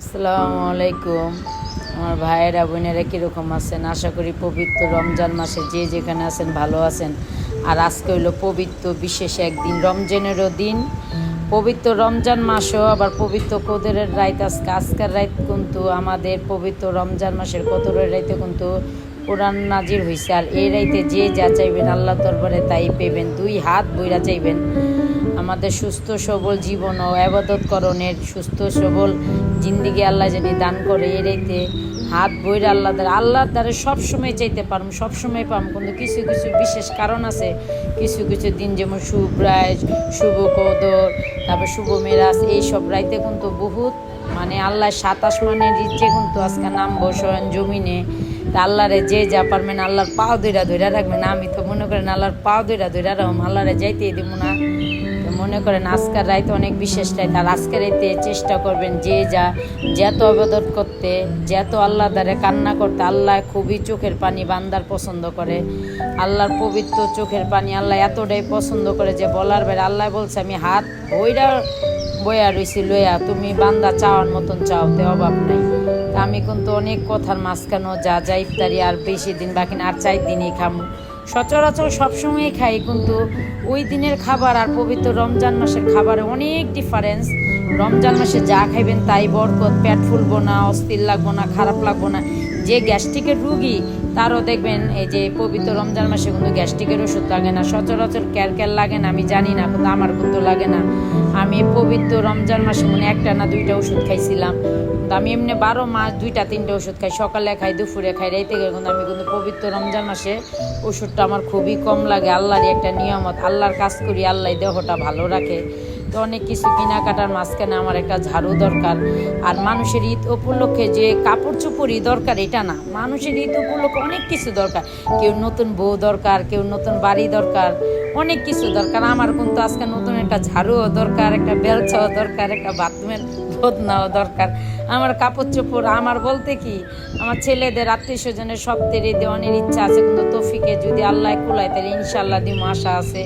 আসসালামু আলাইকুম। আমার ভাইয়েরা, বোনেরা কীরকম আছেন? আশা করি পবিত্র রমজান মাসে যে যেখানে আছেন ভালো আছেন। আর আজকে হইল পবিত্র বিশেষ একদিন, রমজানেরও দিন। পবিত্র রমজান মাসও আবার পবিত্র কোদরের রাইত আজকে আজকের রাইত কিন্তু আমাদের পবিত্র রমজান মাসের কদরের রাইতে কিন্তু কোরআন নাজির হয়েছে আর এই রাইতে যে যা চাইবেন আল্লাহ দরবারে তাই পেবেন। দুই হাত বইরা চাইবেন। আমাদের সুস্থ সবল জীবন ও আবাদতকরণের সুস্থ সবল জিন্দিগি আল্লাহ জানি দান করে এড়াইতে হাত বইরা আল্লাহ দ্বারা, আল্লাহর দ্বারা সবসময় চাইতে পারম, সবসময় পাম কিন্তু কিছু কিছু বিশেষ কারণ আছে। কিছু কিছু দিন যেমন শুভ রায় শুভ কদর, তারপর শুভ মেরাজ, এইসব রাইতে কিন্তু বহুত মানে আল্লাহ সাতাশ মানের ইচ্ছে কিন্তু আজকে নাম বসেন জমিনে। তা আল্লাহরে যে যা পারবেন আল্লাহর পাও দইরা ধইরা রাখবেন। আমি তো মনে করেন আল্লাহর পাও দইরা ধইরা রাখম। আল্লাহরে যাইতেই দিব না। মনে করেন আজকের রাইতে অনেক বিশেষ রাইত, আর আজকের রাইতে চেষ্টা করবেন যে যা যত অবদত করতে যেত আল্লাহ দ্বারে কান্না করতে, আল্লাহ খুবই চোখের পানি বান্দার পছন্দ করে। আল্লাহর পবিত্র চোখের পানি আল্লাহ এতটাই পছন্দ করে যে বলার বেড়ে আল্লাহ বলছে, আমি হাত বইরা বইয়া রইছি, লইয়া তুমি বান্দা চাওয়ার মতন চাওতে অভাব নাই। তা আমি কিন্তু অনেক কথার মাঝখানেও যা যা ইফতারি আর বেশি দিন বাকি আর চার দিনই খামু। সচরাচর সবসময় খাই, কিন্তু ওই দিনের খাবার আর পবিত্র রমজান মাসের খাবারে অনেক ডিফারেন্স রমজান মাসে যা খাইবেন তাই বরকত, পেট ফুলবো না, অস্থির লাগবো না, খারাপ লাগবো না। যে গ্যাস্ট্রিকের রুগী, তারও দেখবেন এই যে পবিত্র রমজান মাসে কিন্তু গ্যাস্ট্রিকের ওষুধ লাগে না। সচরাচর ক্যার ক্যার লাগে না, আমি জানি না, কিন্তু আমার কিন্তু লাগে না। আমি পবিত্র রমজান মাসে মনে একটা না দুইটা ওষুধ খাইছিলাম। কিন্তু আমি এমনি বারো মাস দুইটা, তিনটা ওষুধ খাই, সকালে খাই, দুপুরে খাই, রাইতে খাই, কিন্তু আমি কিন্তু পবিত্র রমজান মাসে ওষুধটা আমার খুবই কম লাগে, আল্লাহরই একটা নিয়ামত, আল্লাহর কাজ করি আল্লাহ দেহটা ভালো রাখে। তো অনেক কিছু কেনাকাটার মাঝখানে আমার একটা ঝাড়ু দরকার। আর মানুষের ঈদ উপলক্ষে যে কাপড় চোপড়ই দরকার, এটা না। মানুষের ঈদ উপলক্ষে অনেক কিছু দরকার। কেউ নতুন বউ দরকার, কেউ নতুন বাড়ি দরকার, অনেক কিছু দরকার। আমার কিন্তু আজকে নতুন একটা ঝাড়ুও দরকার, একটা বেলচাও দরকার, একটা বাথরুমের বদনাও দরকার। আমার কাপড় চোপড়, আমার বলতে কি, আমার ছেলেদের আত্মীয় স্বজনের সপ্তাহের দেওয়ানের ইচ্ছা আছে, কিন্তু তৌফিকে যদি আল্লাহ কুলায়, তাহলে ইনশাল্লাহ দিম আশা আছে।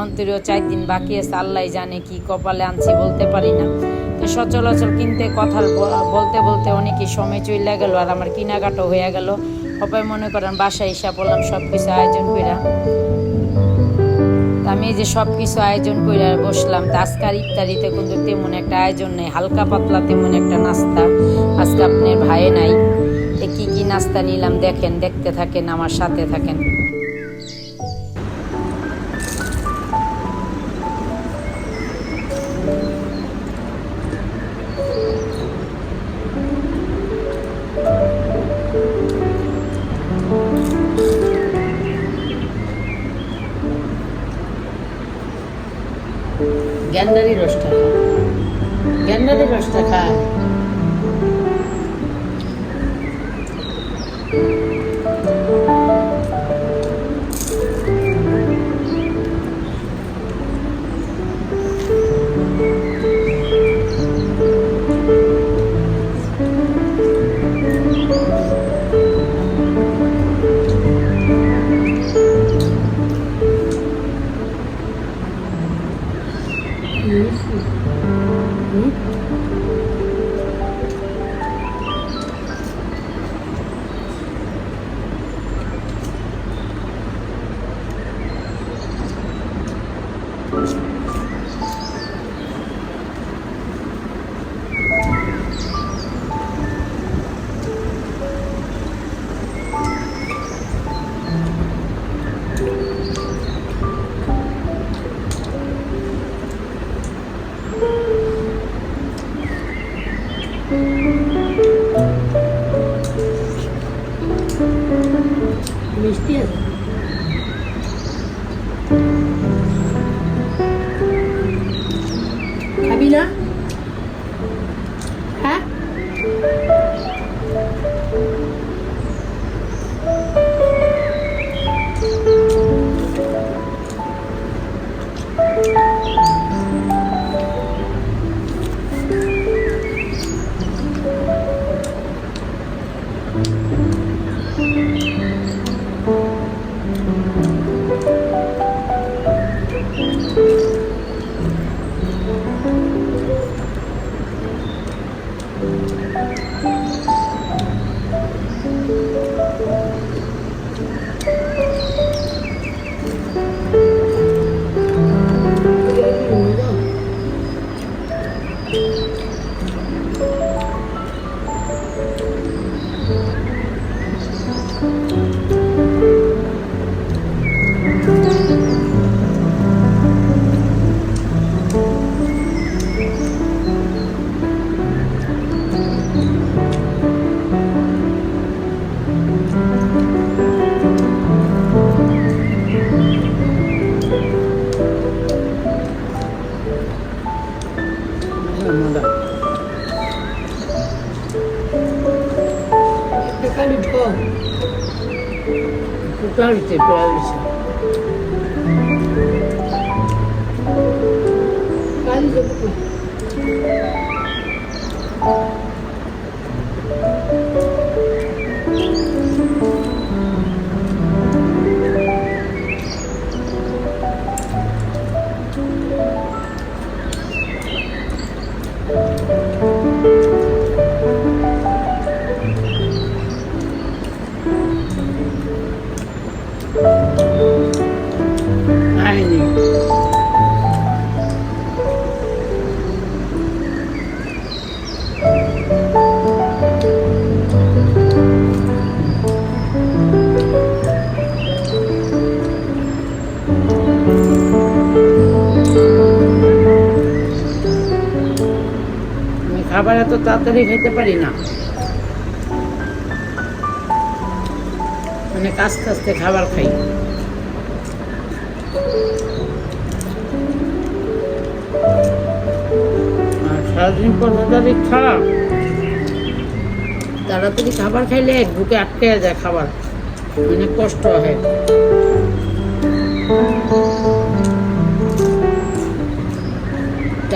অন্তরীয় চার দিন বাকি আছে, আল্লাহ জানে কি কপালে আনছি বলতে পারি না। তো সচলাচল কিনতে কথা বলতে বলতে অনেকই সময় চলে গেল, আর আমার কেনাকাটা হয়ে গেল। সবাই মনে করেন বাসায় এসে বললাম সব কিছু আয়োজন কইরা। আমি যে সব কিছু আয়োজন করে বসলাম, তা আজকার ইফতারিতে কিন্তু তেমন একটা আয়োজন নেই। হালকা পাতলা তেমন একটা নাস্তা আজকে আপনার ভাইয়ে নাই। কি কি নাস্তা নিলাম দেখেন, দেখতে থাকেন, আমার সাথে থাকেন। ज्ञानदारी रस टाका ज्ञानदारी रस टाका Deus. খাবার এত তাড়াতাড়ি খেতে পারি না। মানে আস্তে আস্তে খাবার খাই। আর সারাদিন তাড়াতাড়ি খারাপ। তাড়াতাড়ি খাবার খাইলে বুকে আটকে যায় খাবার। মানে কষ্ট হয়।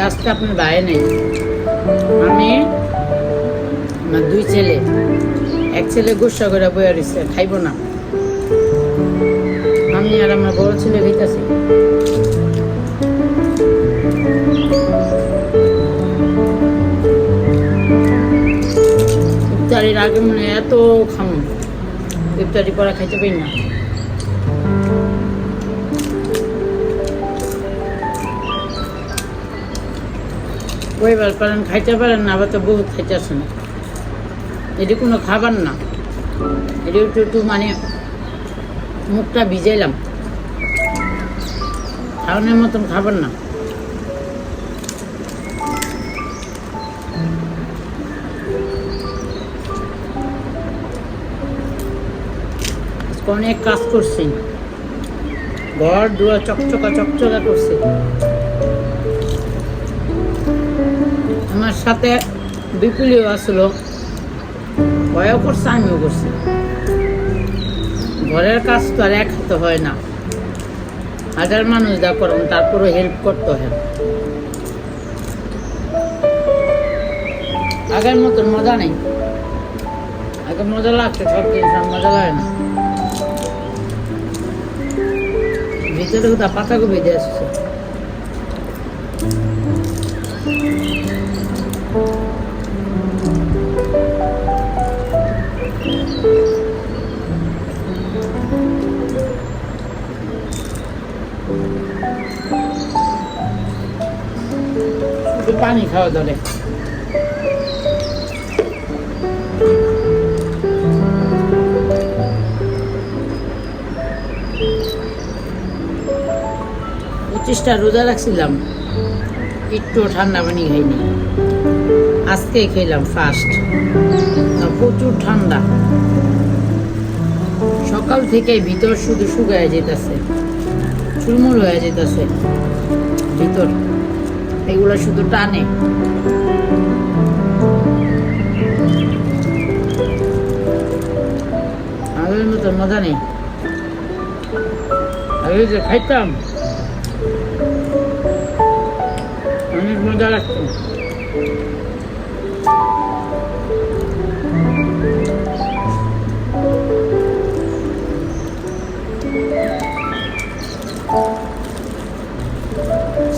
আজকে আপনার বাইরে নেই। আমি আমার দুই ছেলে। এক ছেলে গুসা করে বইয়া রয়েছে খাইব না। আমি আর আমার বড় ছেলে খাইতেছি ইফতারির আগে মনে এত খামো। ইফতারি করা খাইতে পারি না। ওইবার পারেন, খাইতে পারেন না, আবার তো বহুত খাইতেছেন। এটি কোনো খাবার না। এটি একটু একটু মানে মুখটা ভিজাইলাম। খাওয়ানোর মতন খাবার না। অনেক কাজ করছি। ঘর দুয়ার চকচকা চকচকা করছে। আমার সাথে বিপুলিও আসলো ভয়ও করছে আমিও করছি। ঘরের কাজ তো আর এক হাতে হয় না। হাজার মানুষ যা করুন তারপরে হেল্প করতে হয়। আগের মতন মজা নেই। আগে মজা লাগছে, সব জিনিস মজা লাগে না। ভিতরে কোথাও পাতাকপি দিয়ে আসছে। পানি খাওয়া ধরে পঁচিশটা রোজা রাখছিলাম একটু ঠান্ডা পানি খাইনি। আজকে খেলাম ফার্স্ট প্রচুর ঠান্ডা। সকাল থেকে ভিতর শুধু শুকায় যেতেছে, চুলমুল হয়ে যেতেছে, ভিতর। এগুলো শুধু টানে। আগের মতো মজা নেই। আগে যে খাইতাম। অনেক মজা লাগতো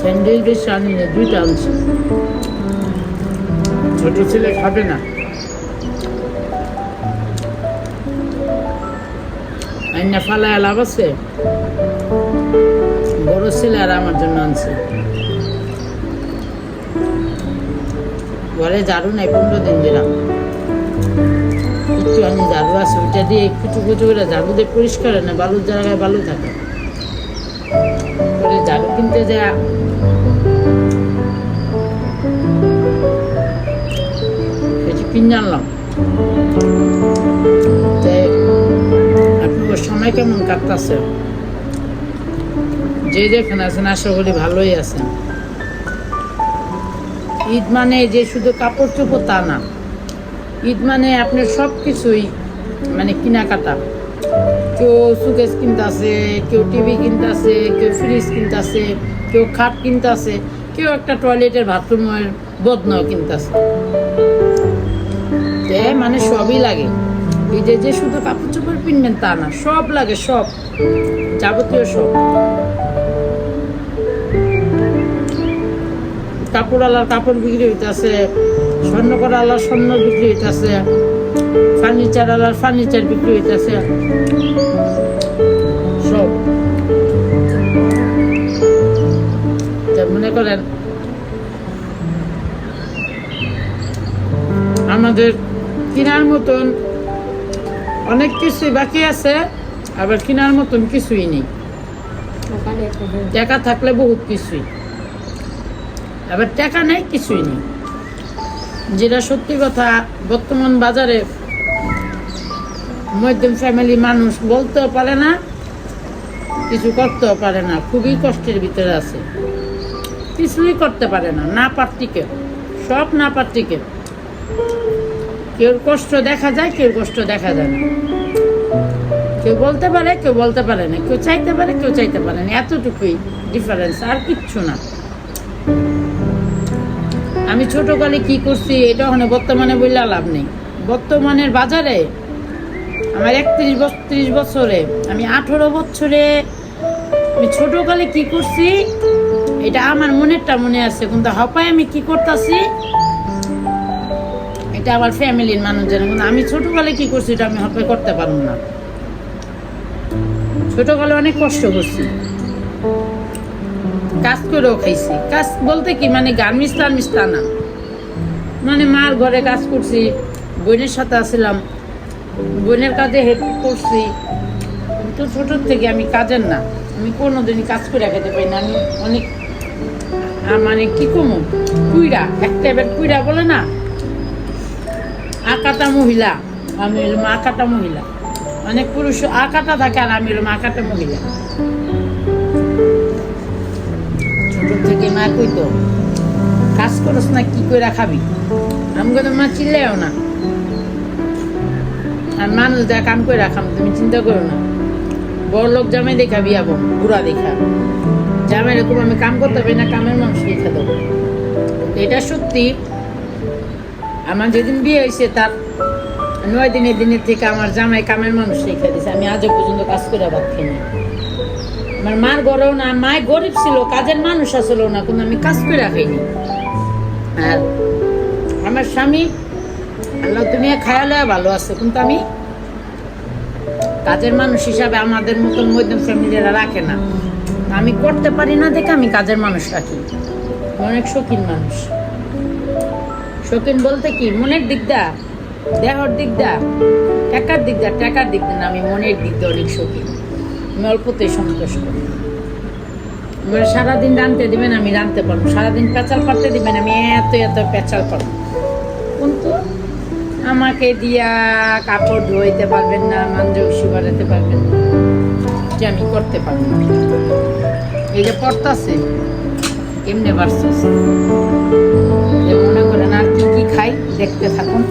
স্যান্ডেল বেশ না দুইটা আনছি। ছোট ছেলে খাবে না। আইনা ফালায় লাভ আছে? বড় ছেলে আর আমার জন্য আনছে। ঘরে ঝাড়ু নাই, পনেরো দিন দিলাম। একটু আমি ঝাড়ু আছে, ওইটা দিয়ে একটু কুচু করে ঝাড়ু দিয়ে পরিষ্কার না, বালুর জায়গায় বালু থাকে। ঝাড়ু কিনতে যায় কিনে আনলাম আপনার সময় কেমন কাটতেছে? যে যেখানে আছেন আশা করি ভালোই আছেন। ঈদ মানে যে শুধু কাপড় চোপড় তা না, ঈদ মানে আপনার সব কিছুই মানে কেনাকাটা। কেউ সুকেস কিনতেছে, কেউ টিভি কিনতেছে, কেউ ফ্রিজ কিনতেছে, কেউ খাট কিনতেছে, কেউ একটা টয়লেটের বাথরুমের বদনাও কিনতেছে। তে মানে সবই লাগে। ঈদে যে শুধু কাপড় চোপড় কিনবেন তা না, সব লাগে, সব। যাবতীয় সব। কাপড় আলার কাপড় বিক্রি হইতেছে স্বর্ণ করা আলার স্বর্ণ বিক্রি হইতেছে ফার্নিচার আলার ফার্নিচার বিক্রি হইতেছে। সব। মনে করেন, আমাদের কেনার মতন অনেক কিছুই বাকি আছে আবার কেনার মতন কিছুই নেই। টাকা থাকলে বহুত কিছুই। আবার টাকা নেই কিছুই নেই। যেটা সত্যি কথা বর্তমান বাজারে মধ্যম ফ্যামিলি মানুষ বলতেও পারে না কিছু করতেও পারে না খুবই কষ্টের ভিতরে আছে। কিছুই করতে পারে না না পার্টিকে সব না পার্টিকে কেউ কষ্ট দেখা যায়, কেউ কষ্ট দেখা যায় না। কেউ বলতে পারে, কেউ বলতে পারে না। কেউ চাইতে পারে, কেউ চাইতে পারে না। এতটুকুই ডিফারেন্স আর কিচ্ছু না। আমি ছোটকালে কি করছি, এটা ওখানে বর্তমানে বললে লাভ নেই। বর্তমানের বাজারে আমার একত্রিশ বত্রিশ বছরে, আমি আঠেরো বছরে আমি ছোটকালে কি করছি, এটা আমার মনেরটা মনে আছে, কিন্তু হপায় আমি কি করতেছি এটা আমার ফ্যামিলির মানুষ জানে কিন্তু আমি ছোটকালে কী করছি, এটা আমি হপায় করতে পারব না। ছোটকালে অনেক কষ্ট করছি। কাজ করেও খাইছি। কাজ বলতে কি মানে গার্মিস টার্মিস তা না। মানে মার ঘরে কাজ করছি, বোনের সাথে আসলাম, বোনের কাজে হেল্প করছি। কিন্তু ছোটোর থেকে আমি কাজের না। আমি কোনোদিনই কাজ করে খেতে পারি না। আমি অনেক মানে কি কমু? কুইরা একটা এবার কুইরা বলে না আকাটা মহিলা, আমি হলাম আকাটা মহিলা। অনেক পুরুষ আকাটা থাকে আর আমি হলাম আকাটা মহিলা। ছোট থেকে মা কইতো কাজ করস না, কি করে খাবি? আমি কইতো মা চিল্লাইও না। আর মানুষ যা কাম করে রাখাম, তুমি চিন্তা করো না। বড় লোক জামাই দেখা বিয়াবো বুড়া দেখা। জামাই এরকম আমি কাম করতে পারি না, কামের মানুষ রেখে দেবো। এটা সত্যি আমার যেদিন বিয়ে হয়েছে, তার নয় দিনের দিনের থেকে আমার জামাই কামের মানুষ রেখে দিয়েছে। আমি আজও পর্যন্ত কাজ করে ভাত খাই না আমার মার ঘরেও না মায় গরিব ছিল, কাজের মানুষ আসলো না, কিন্তু আমি কাজ করে খাইনি আর আমার স্বামী, আল্লাহ তুমি খায়ালে ভালো আছে, কিন্তু আমি কাজের মানুষ হিসাবে আমাদের মতন মধ্যম ফ্যামিলিরা রাখে না। আমি করতে পারি না দেখে আমি কাজের মানুষ রাখি। অনেক শৌখিন মানুষ। শৌখিন বলতে কি? মনের দিক দা দেহর দিক দা টাকার দিক দা টাকার দিক না, আমি মনের দিক দিয়ে অনেক শৌখিন আমি অল্পতেই সন্তুষ্ট আমার সারাদিন রানতে দিবেন, আমি রানতে পারব। সারাদিন পেঁচাল পারতে দিবেন, আমি এত এত পেঁচাল পারব কিন্তু আমাকে দিয়া কাপড় ধুইতে পারবেন না, মাঞ্জ উসি বানাতে পারবেন না। যে আমি করতে পারব। এই যে পড়তাছে এমনি মনে আর কি খাই দেখতে থাকুন।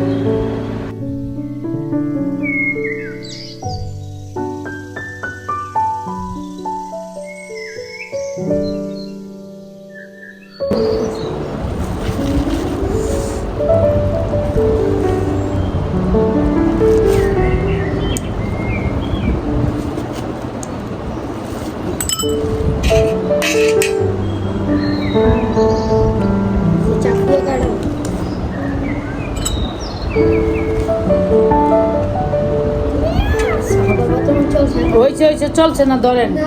পারি না।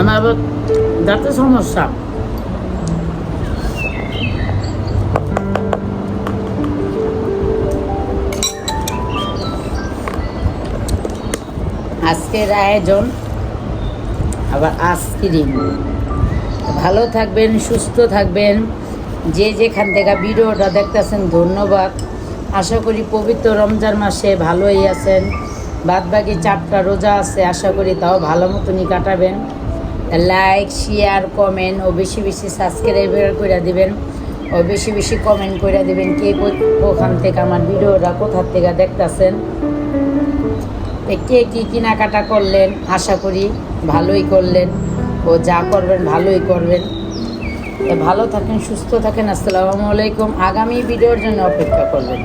আমার আবার দাঁতে সমস্যা। আজকের আয়োজন আবার আইসক্রিম। ভালো থাকবেন, সুস্থ থাকবেন। যে যেখান থেকে ভিডিওটা দেখতেছেন, ধন্যবাদ। আশা করি পবিত্র রমজান মাসে ভালোই আছেন। বাদ বাকি চারটা রোজা আছে, আশা করি তাও ভালো মতনই কাটাবেন। লাইক, শেয়ার, কমেন্ট ও বেশি বেশি সাবস্ক্রাইব করে দিবেন। ও বেশি বেশি কমেন্ট করে দিবেন কে ওখান থেকে আমার ভিডিওটা কোথার থেকে দেখতেছেন। কে কী কেনাকাটা করলেন, আশা করি ভালোই করলেন। ও যা করবেন, ভালোই করবেন। ভালো থাকেন, সুস্থ থাকেন, আসসালামু আলাইকুম। আগামী ভিডিওর জন্য অপেক্ষা করবেন।